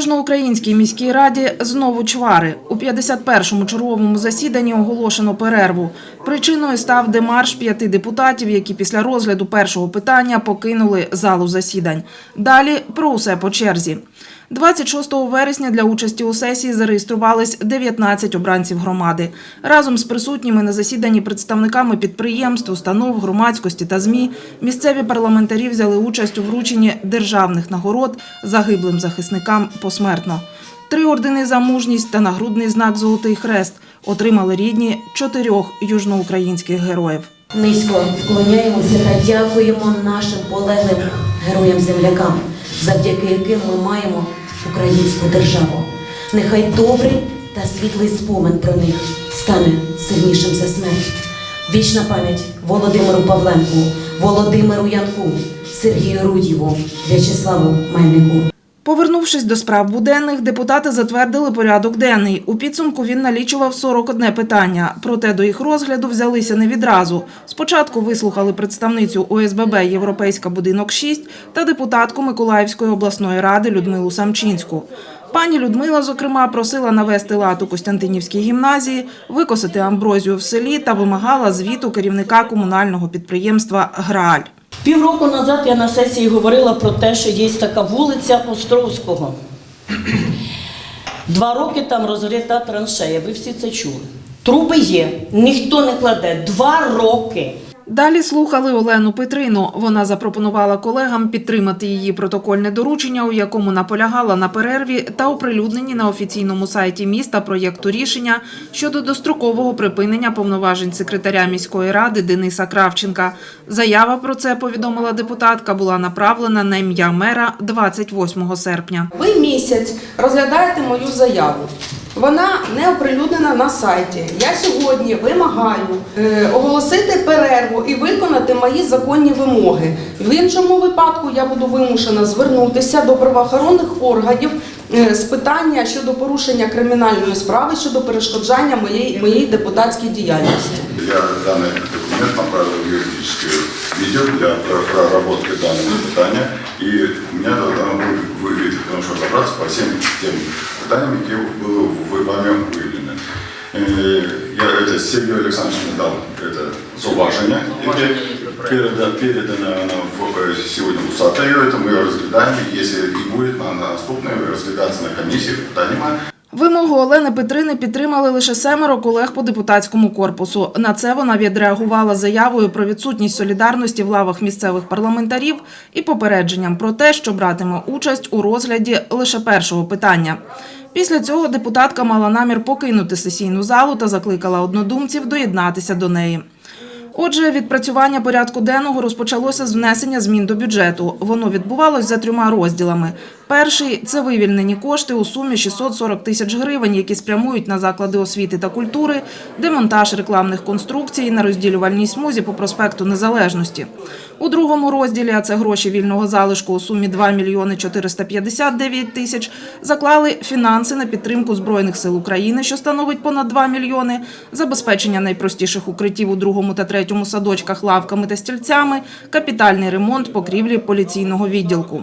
Южноукраїнській міській раді знову чвари. У 51-му черговому засіданні оголошено перерву. Причиною став демарш п'яти депутатів, які після розгляду першого питання покинули залу засідань. Далі про усе по черзі. 26 вересня для участі у сесії зареєструвались 19 обранців громади. Разом з присутніми на засіданні представниками підприємств, установ, громадськості та ЗМІ місцеві парламентарі взяли участь у врученні державних нагород загиблим захисникам посмертно. Три ордени за мужність та нагрудний знак Золотий Хрест отримали рідні чотирьох южноукраїнських героїв. Низько вклоняємося та дякуємо нашим полеглим героям-землякам, завдяки яким ми маємо українську державу. Нехай добрий та світлий спомин про них стане сильнішим за смерть. Вічна пам'ять Володимиру Павленку, Володимиру Янку, Сергію Рудіву, В'ячеславу Мельнику. Повернувшись до справ буденних, депутати затвердили порядок денний. У підсумку він налічував 41 питання. Проте до їх розгляду взялися не відразу. Спочатку вислухали представницю ОСББ Європейська будинок 6 та депутатку Миколаївської обласної ради Людмилу Самчинську. Пані Людмила, зокрема, просила навести лад у Костянтинівській гімназії, викосити амброзію в селі та вимагала звіту керівника комунального підприємства Грааль. Півроку назад я на сесії говорила про те, що є така вулиця Островського. Два роки там розрита траншея. Ви всі це чули. Труби є, ніхто не кладе. Два роки. Далі слухали Олену Петрину. Вона запропонувала колегам підтримати її протокольне доручення, у якому наполягала на перерві та оприлюдненні на офіційному сайті міста проєкту рішення щодо дострокового припинення повноважень секретаря міської ради Дениса Кравченка. Заява про це повідомила депутатка була направлена на ім'я мера 28 серпня. Ви місяць розглядаєте мою заяву. Вона не оприлюднена на сайті. Я сьогодні вимагаю е, оголосити перерву і виконати мої законні вимоги. В іншому випадку я буду вимушена звернутися до правоохоронних органів е, з питання щодо порушення кримінальної справи щодо перешкоджання моєї, моєї депутатській діяльності. Я данный документ направил в юридический відділ для про- проработки данного питання. І у мене должно виявити, тому що розібратися по всім тим питанням, які були вами виявлені. Е, Я это Сергію Олександровичу дав это зауваження, яке передано, передано в, е, сьогодні у САТАЮ, это ми його розглядаємо, якщо і буде на наступне розглядатися на комісії, питань немає. Вимогу Олени Петрини підтримали лише семеро колег по депутатському корпусу. На це вона відреагувала заявою про відсутність солідарності в лавах місцевих парламентарів і попередженням про те, що братиме участь у розгляді лише першого питання. Після цього депутатка мала намір покинути сесійну залу та закликала однодумців доєднатися до неї. Отже, відпрацювання порядку денного розпочалося з внесення змін до бюджету. Воно відбувалось за трьома розділами. Перший це вивільнені кошти у сумі 640 тисяч гривень, які спрямують на заклади освіти та культури, демонтаж рекламних конструкцій на розділювальній смузі по проспекту Незалежності. У другому розділі, а це гроші вільного залишку у сумі 2 мільйони 459 тисяч, заклали фінанси на підтримку Збройних сил України, що становить понад 2 мільйони, забезпечення найпростіших укриттів у другому та третьому садочках лавками та стільцями, капітальний ремонт покрівлі поліційного відділку.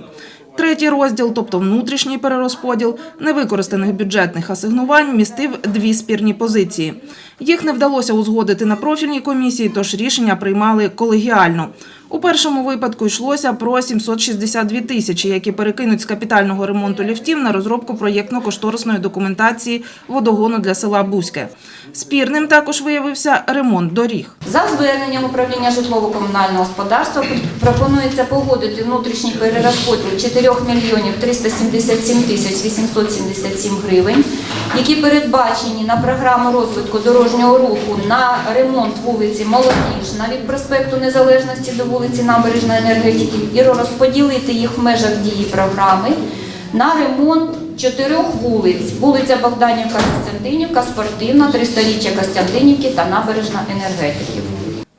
Третій розділ, тобто внутрішній перерозподіл невикористаних бюджетних асигнувань, містив дві спірні позиції. Їх не вдалося узгодити на профільній комісії, тож рішення приймали колегіально. У першому випадку йшлося про 762 тисячі, які перекинуть з капітального ремонту ліфтів на розробку проєктно-кошторисної документації водогону для села Бузьке. Спірним також виявився ремонт доріг. За зверненням управління житлово-комунального господарства пропонується погодити внутрішній перерозподіл 4 мільйонів 377 тисяч 877 гривень, які передбачені на програму розвитку дорожнього руху на ремонт вулиці Молодіжна від проспекту Незалежності до вулиці Набережної енергетики і розподілити їх в межах дії програми на ремонт чотирьох вулиць: вулиця Богданівка Костянтинівка, Спортивна, 300-річчя Костянтинівки та Набережна енергетики.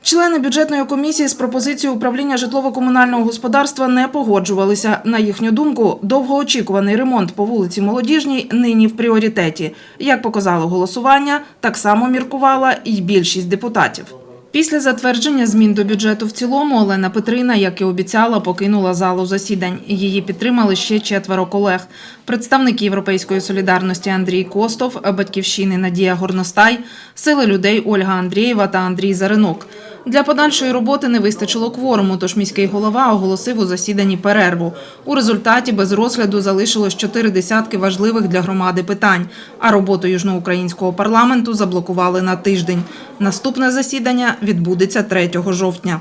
Члени бюджетної комісії з пропозицією управління житлово-комунального господарства не погоджувалися. На їхню думку, довгоочікуваний ремонт по вулиці Молодіжній нині в пріоритеті. Як показало голосування, так само міркувала і більшість депутатів. Після затвердження змін до бюджету в цілому Олена Петрина, як і обіцяла, покинула залу засідань. Її підтримали ще четверо колег. Представники Європейської солідарності Андрій Костов, Батьківщини Надія Горностай, Сили людей Ольга Андрієва та Андрій Заринок. Для подальшої роботи не вистачило кворуму, тож міський голова оголосив у засіданні перерву. У результаті без розгляду залишилось чотири десятки важливих для громади питань, а роботу южноукраїнського парламенту заблокували на тиждень. Наступне засідання відбудеться 3 жовтня.